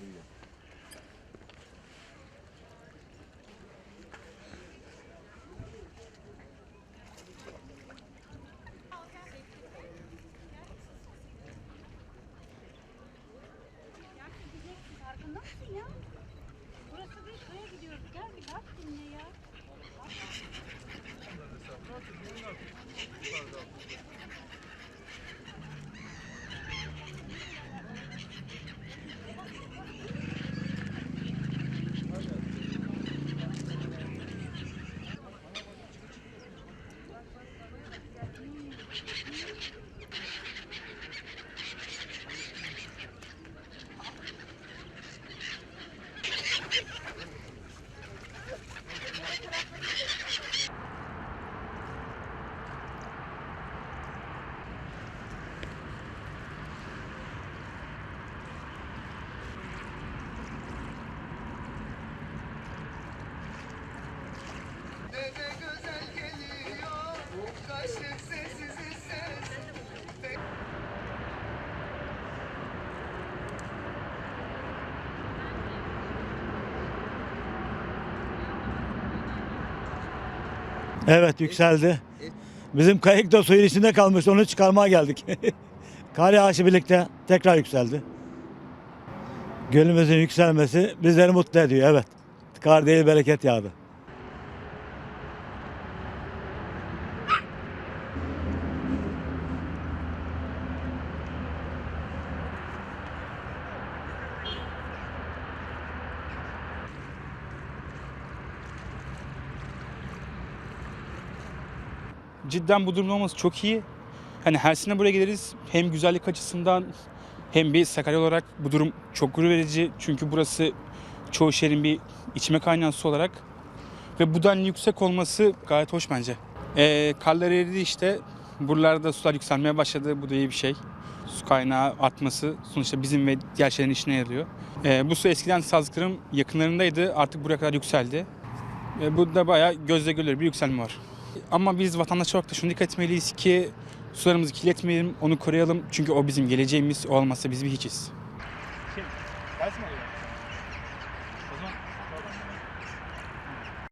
briga. Farkındasın ya. Evet yükseldi. Bizim kayık da suyun içinde kalmış. Onu çıkarmaya geldik. Kar yağışı birlikte tekrar yükseldi. Gölümüzün yükselmesi bizleri mutlu ediyor. Evet. Kar değil bereket yağdı. Cidden bu durumda olması çok iyi. Hani her sene buraya geliriz. Hem güzellik açısından hem bir Sakarya olarak bu durum çok gurur verici. Çünkü burası çoğu şehrin bir içme kaynağı su olarak. Ve bu denli yüksek olması gayet hoş bence. Ee, karlar eridi işte. Buralarda sular yükselmeye başladı. Bu da iyi bir şey. Su kaynağı artması sonuçta bizim ve diğer şehrin işine yarıyor. Ee, bu su eskiden Sazkır'ın yakınlarındaydı. Artık buraya kadar yükseldi. Ve bu da bayağı gözle görülür bir yükselme var ama biz vatandaş olarak da şunu dikkat etmeliyiz ki sularımızı kirletmeyelim, onu koruyalım. Çünkü o bizim geleceğimiz, o olmazsa biz bir hiçiz. Şey,